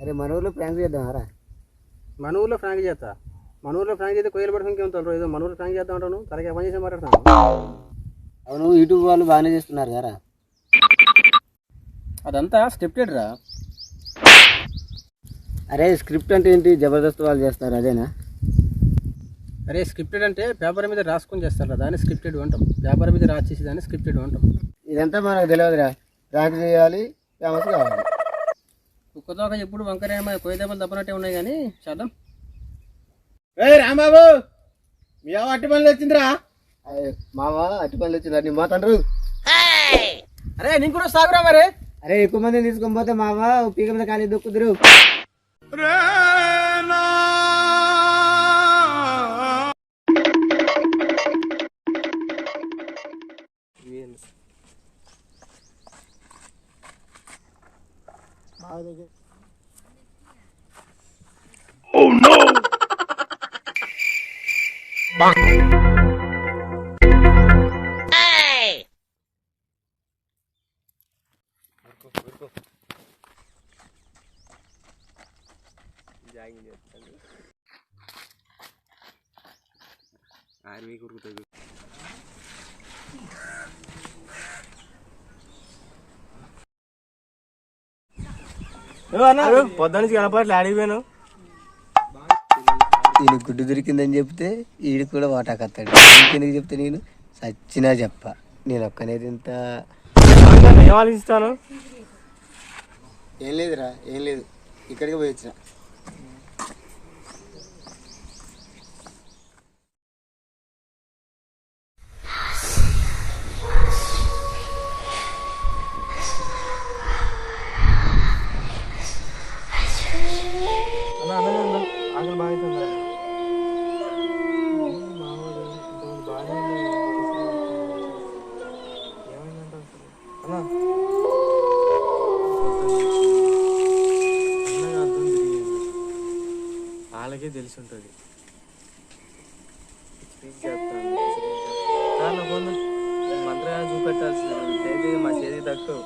అరే మన ఊర్లో ప్రాంక్ చేద్దాం రా. మన ఊర్లో ఫ్రాంక్ చేస్తా? మన ఊర్లో ఫ్రాంక్ చేస్తే కొయ్యలు పడుతుంది ఇంకేం ఏదో మన ఊర్లో ఫ్రాంక్ చేద్దాం అంటాను. తలకి పని చేసి మాట్లాడతాను అవును యూట్యూబ్ వాళ్ళు బాగానే చేస్తున్నారు కదా అదంతా స్క్రిప్టెడ్ రా. అరే స్క్రిప్ట్ అంటే ఏంటి? జబర్దస్త్ వాళ్ళు చేస్తారు అదేనా? అరే స్క్రిప్టెడ్ అంటే పేపర్ మీద రాసుకొని చేస్తారు దాన్ని స్క్రిప్టెడ్ అంటాం. పేపర్ మీద రాసేసి దాన్ని స్క్రిప్టెడ్ అంటాం. ఇదంతా మనకు తెలియదురా. ప్రాంక్ చేయాలి ఫేమస్ కావాలి. కుక్కతోక ఎప్పుడు వంకర కొయ్య దెబ్బలు తప్పనట్టే ఉన్నాయి కానీ చేద్దాం. ఏ రాంబాబు మీ అవ్వ అట్టి పనులు వచ్చిందిరా మామ అట్టి పనులు వచ్చిందా నీ మా తండ్రు. అరే నేను కూడా సాగురా మరి. అరే ఎక్కువ మందిని తీసుకొని పోతే మామ పీక మీద ఖాళీ దొక్కుదురు how they get. Oh no! Bonk. పొద్దు నుంచి కనపడలే అడిగిపోయాను ఈయన గుడ్డు దొరికిందని చెప్తే ఈడు కూడా వాటాకత్తాడు. ఇంకెందుకు చెప్తే నేను? సచ్చినా చెప్ప. నేను ఒక్కనేది ఇంత ఏం ఆలోచిస్తాను ఏం లేదురా ఏం లేదు. ఇక్కడికి పోయి వచ్చిన. తెలిసి ఉంటుంది మంత్రగానే చూపెట్టాల్సింది మా చేతి దక్కవు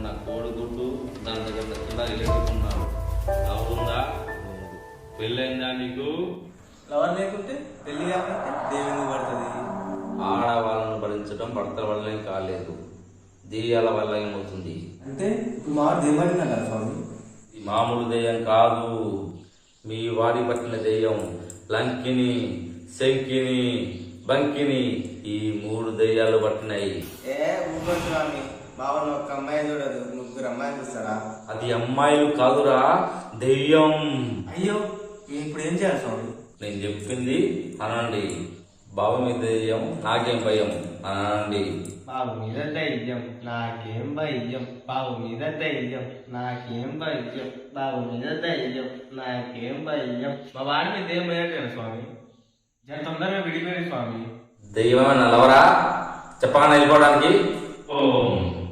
ఉన్న కోడిగుడ్డు దాని దగ్గర కింద ఎలుగుతున్నాడు అవుతుందా పెళ్ళైందా నీకు? లవర్ లేకుంటే పెళ్ళి కాకుంటే దేవుని పడుతుంది. ఆడవాళ్ళను భరించడం భర్తల వల్లే కాలేదు. దెయ్యాల వల్ల ఏమవుతుంది? అంటే ఇప్పుడు మా వాడు దేవడినా కదా స్వామి? మామూలు దెయ్యం కాదు. మీ వాడి పట్టిన దెయ్యం లంకిని శంకిని బంకిని ఈ మూడు దెయ్యాలు పట్టినాయి. ఏ ఊపడు బావను ఒక్క అమ్మాయి చూడదు ముగ్గురు అమ్మాయిలు చూస్తారా? అది అమ్మాయిలు కాదురా దెయ్యం. అయ్యో ఇప్పుడు ఏం చేయాలి స్వామి? నేను చెప్పింది అనండి. బావ మీద దెయ్యం నాకేం భయం? అనండి. బాబు మీద ధైర్యం నాకేం భయం? బాబు మీద ధైర్యం నాకేం భయం? బాబు మీద ధైర్యం నాకేం భయం? మా వాడి మీద ఏం భయం లేదు స్వామి? జర తొందరగా విడిపోయింది స్వామి. దెయ్యమే నలవరా? చెప్పగానే వెళ్ళిపోవడానికి. ఓం.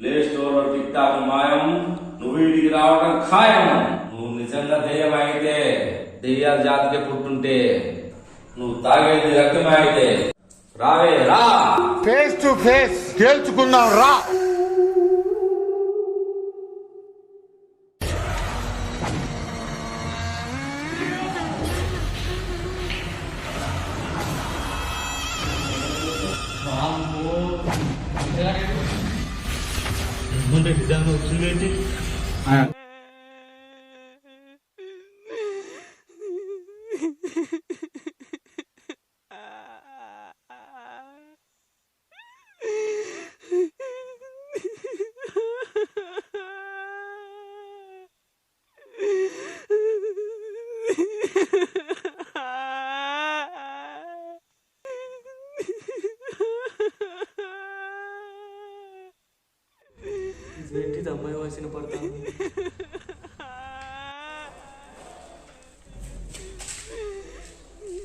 ప్లే స్టోర్లో టిక్ టాక్ మాయం నువ్వు ఇంటికి రావడం ఖాయం. నువ్వు నిజంగా దెయ్యం అయితే దెయ్యాల జాతికే పుట్టుంటే నువ్వు తాగేది రక్తమే అయితే రావే రా. ఫేస్ టు ఫేస్ తేల్చుకుందాం రా. ఏంటిది అమ్మాయి వాసిన పడతాను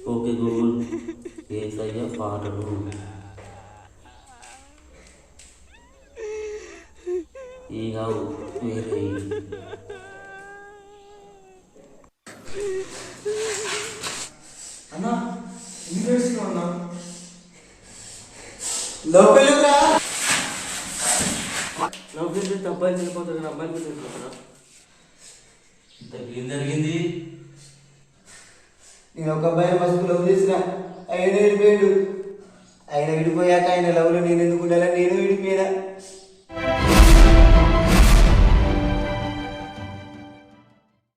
ఓకే గూగుల్ ఏసయ్య పాటలు ఈ కావు వేరే అన్నా ఎన్ని వేస్తున్నావు అన్నా లోపలిరా నా గురించి అబ్బాయి చనిపోతుంది అబ్బాయి గురించి చనిపోతున్నా ఏం జరిగింది? నేను ఒక అబ్బాయి మస్తు లవ్ చేసిన ఆయన విడిపోయాడు. ఆయన విడిపోయాక ఆయన లవ్లో నేను ఎందుకు ఉండాలని నేను విడిపోయినా.